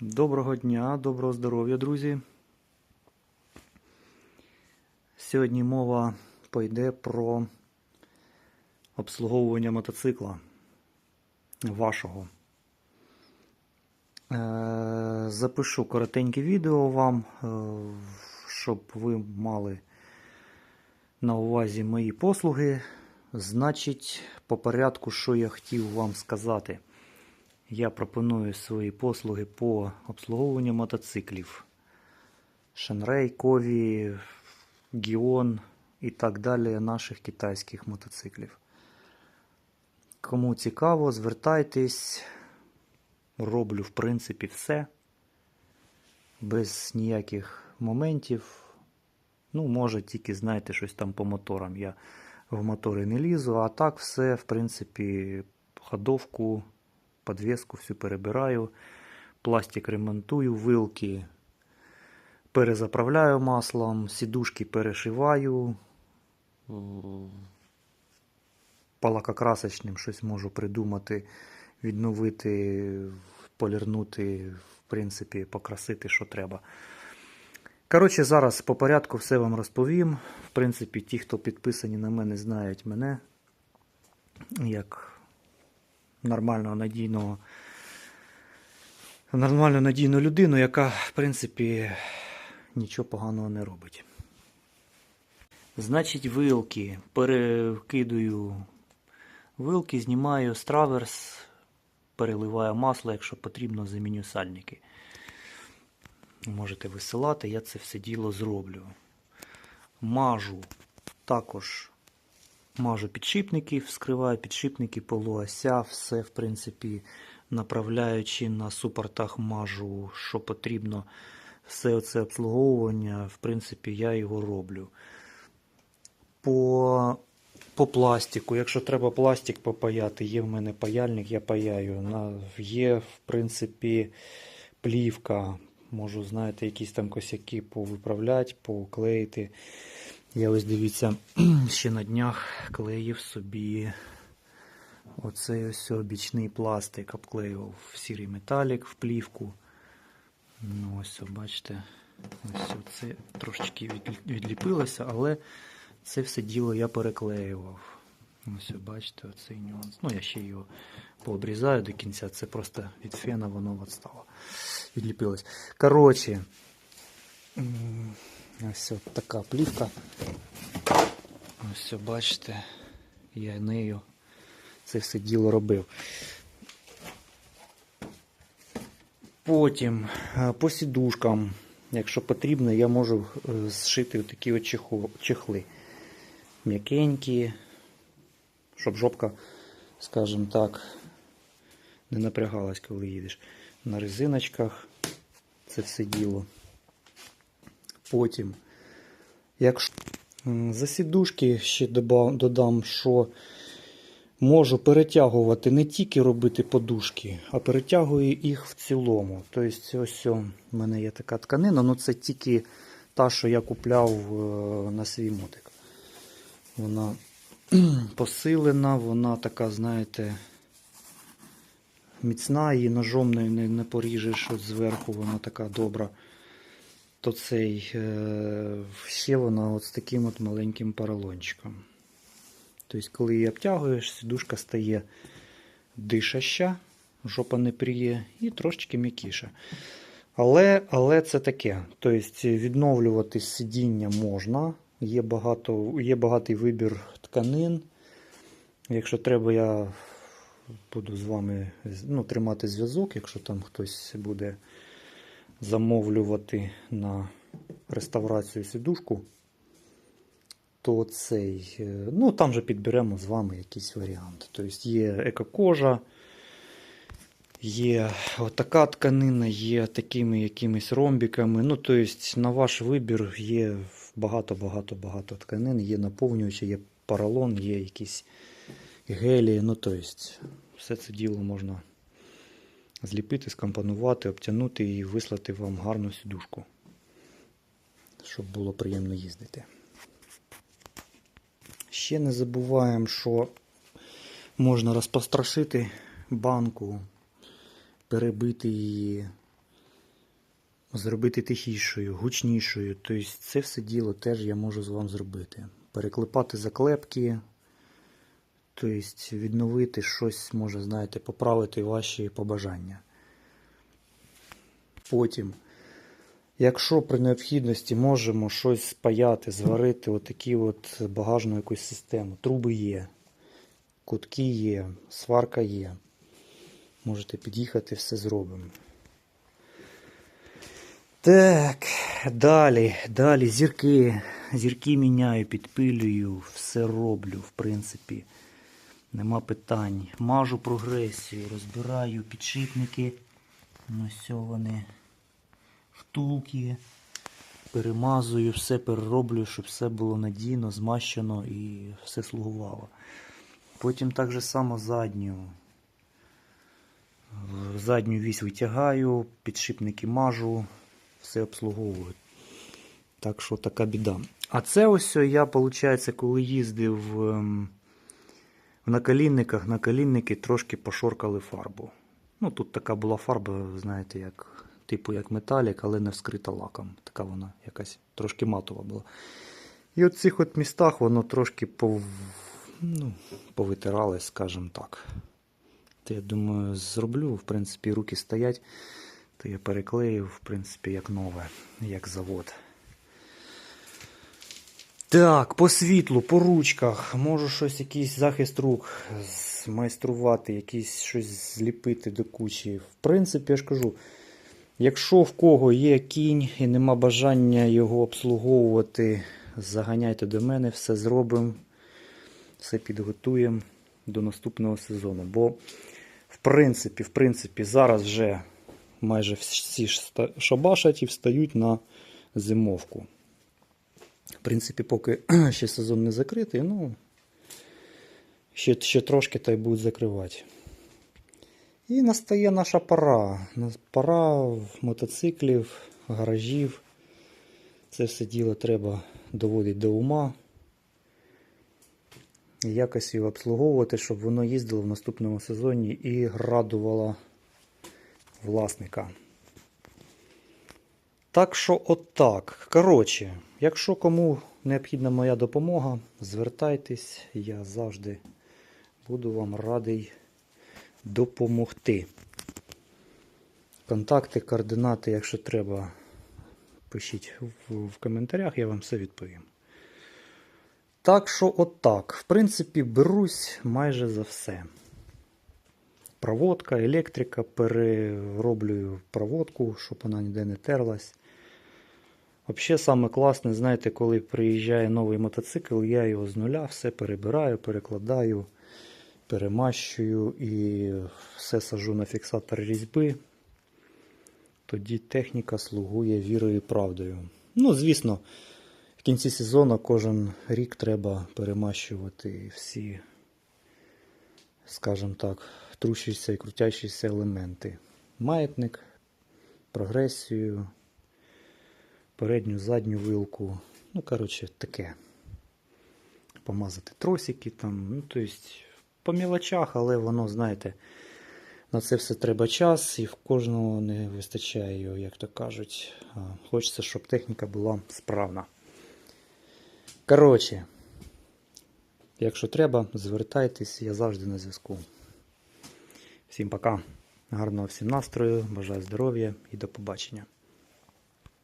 Доброго дня, доброго здоров'я, друзі. Сьогодні мова пойде про обслуговування мотоцикла вашого. Е, Запишу коротеньке відео вам, е, щоб ви мали на увазі мої послуги. Значить, по порядку, що я хотів вам сказати. Я пропоную свої послуги по обслуговуванню мотоциклів. Шенрей, Кові, Гіон і так далі наших китайських мотоциклів. Кому цікаво, звертайтесь. Роблю, в принципі, все. Без ніяких моментів. Ну, може, тільки, знаєте, щось там по моторам. Я в мотори не лізу, а так все, в принципі, ходовку подвеску всю перебираю, пластик ремонтую, вилки перезаправляю маслом, сідушки перешиваю, палакокрасочним щось можу придумати, відновити, полірнути, в принципі, покрасити, що треба. Коротше, зараз по порядку все вам розповім. В принципі, ті, хто підписані на мене, знають мене як нормального надійного, нормальну надійну людину, яка, в принципі, нічого поганого не робить. Значить, вилки. Перекидую вилки, знімаю з траверс, переливаю масло, якщо потрібно, заміню сальники. Можете висилати, я це все діло зроблю. Мажу також Мажу підшипники, вскриваю підшипники, полуося, все, в принципі, направляючи на супортах мажу, що потрібно. Все це обслуговування, в принципі, я його роблю. По по пластику, якщо треба пластик попаяти, є в мене паяльник, я паяю. На, Є, в принципі, плівка. Можу, знаєте, якісь там косяки повиправляти, поклеїти. Я ось дивіться, ще на днях клеїв собі оцей ось обічний пластик, обклеював в сірий металік, в плівку. Ну ось, бачите, ось це трошечки відліпилося, але це все діло я переклеював. Ось, бачите, оцей нюанс. Ну, я ще його пообрізаю до кінця, це просто від фена воно відстало. Відліпилось. Коротше. Ось от така плівка. Ось бачите, я нею це все діло робив. Потім по сідушкам, якщо потрібно, я можу е, зшити такі от чехли. М'якенькі, щоб жопка, скажімо так, не напрягалась, коли їдеш. На резиночках це все діло. Потім, якщо за сідушки ще додам, що можу перетягувати не тільки робити подушки, а перетягую їх в цілому. Тобто, ось у мене є така тканина, ну це тільки та, що я купляв е, на свій мотик. Вона посилена, вона така, знаєте, міцна, її ножом не, не, поріжеш зверху, вона така добра то цей е, ще вона от з таким от маленьким поролончиком. Тобто, коли її обтягуєш, сідушка стає дишаща, жопа не пріє і трошечки м'якіша. Але але це таке. Тобто відновлювати сидіння можна, є багато, є багатий вибір тканин. Якщо треба, я буду з вами ну, тримати зв'язок, якщо там хтось буде замовлювати на реставрацію сідушку, то цей, е, ну там же підберемо з вами якийсь варіант. Тобто є екокожа, є така тканина, є такими якимись ромбіками. Ну, тобто, на ваш вибір є багато-багато-багато тканин, є наповнювачі, є поролон, є якісь гелії. Ну, тобто, все це діло можна зліпити, скомпонувати, обтягнути і вислати вам гарну сідушку, щоб було приємно їздити. Ще не забуваємо, що можна розпострашити банку, перебити її, зробити тихішою, гучнішою. Тобто це все діло теж я можу з вам зробити. Переклепати заклепки, тобто відновити щось, може, знаєте, поправити ваші побажання. Потім, якщо при необхідності можемо щось спаяти, зварити, отакі от багажну якусь систему. Труби є, кутки є, сварка є. Можете під'їхати, все зробимо. Так, далі, далі зірки. Зірки міняю, підпилюю, все роблю, в принципі. Нема питань. Мажу прогресію, розбираю підшипники. Ну, все вони. Втулки. Перемазую, все перероблю, щоб все було надійно, змащено і все слугувало. Потім так же само задню. Задню вісь витягаю, підшипники мажу, все обслуговую. Так що така біда. А це ось я, виходить, коли їздив ем, в наколінниках, наколінники трошки пошоркали фарбу. Ну, тут така була фарба, знаєте, як, типу як металік, але не вскрита лаком. Така вона якась трошки матова була. І от в цих от містах воно трошки пов... ну, повитиралось, скажімо так. То я думаю, зроблю, в принципі, руки стоять, то я переклею, в принципі, як нове, як завод. Так, по світлу, по ручках. Можу щось, якийсь захист рук змайструвати, якийсь щось зліпити до кучі. В принципі, я ж кажу, якщо в кого є кінь і нема бажання його обслуговувати, заганяйте до мене, все зробимо, все підготуємо до наступного сезону. Бо, в принципі, в принципі, зараз вже майже всі шабашать і встають на зимовку. В принципі, поки ще сезон не закритий, ну, ще, ще трошки та й будуть закривати. І настає наша пора. Пора мотоциклів, гаражів. Це все діло треба доводити до ума. Якось його обслуговувати, щоб воно їздило в наступному сезоні і радувало власника. Так що отак. Коротше, якщо кому необхідна моя допомога, звертайтесь, я завжди буду вам радий допомогти. Контакти, координати, якщо треба, пишіть в, в коментарях, я вам все відповім. Так що отак. В принципі, берусь майже за все. Проводка, електрика, перероблюю проводку, щоб вона ніде не терлась. Взагалі, саме класне, знаєте, коли приїжджає новий мотоцикл, я його з нуля все перебираю, перекладаю, перемащую і все сажу на фіксатор різьби. Тоді техніка слугує вірою і правдою. Ну, звісно, в кінці сезону кожен рік треба перемащувати всі, скажімо так, трущіся і крутящіся елементи. Маятник, прогресію, передню, задню вилку. Ну, коротше, таке. Помазати тросики там. Ну, тобто, по мілочах, але воно, знаєте, на це все треба час, і в кожного не вистачає його, як то кажуть. Хочеться, щоб техніка була справна. Коротше, якщо треба, звертайтесь, я завжди на зв'язку. Всім пока. Гарного всім настрою, бажаю здоров'я і до побачення.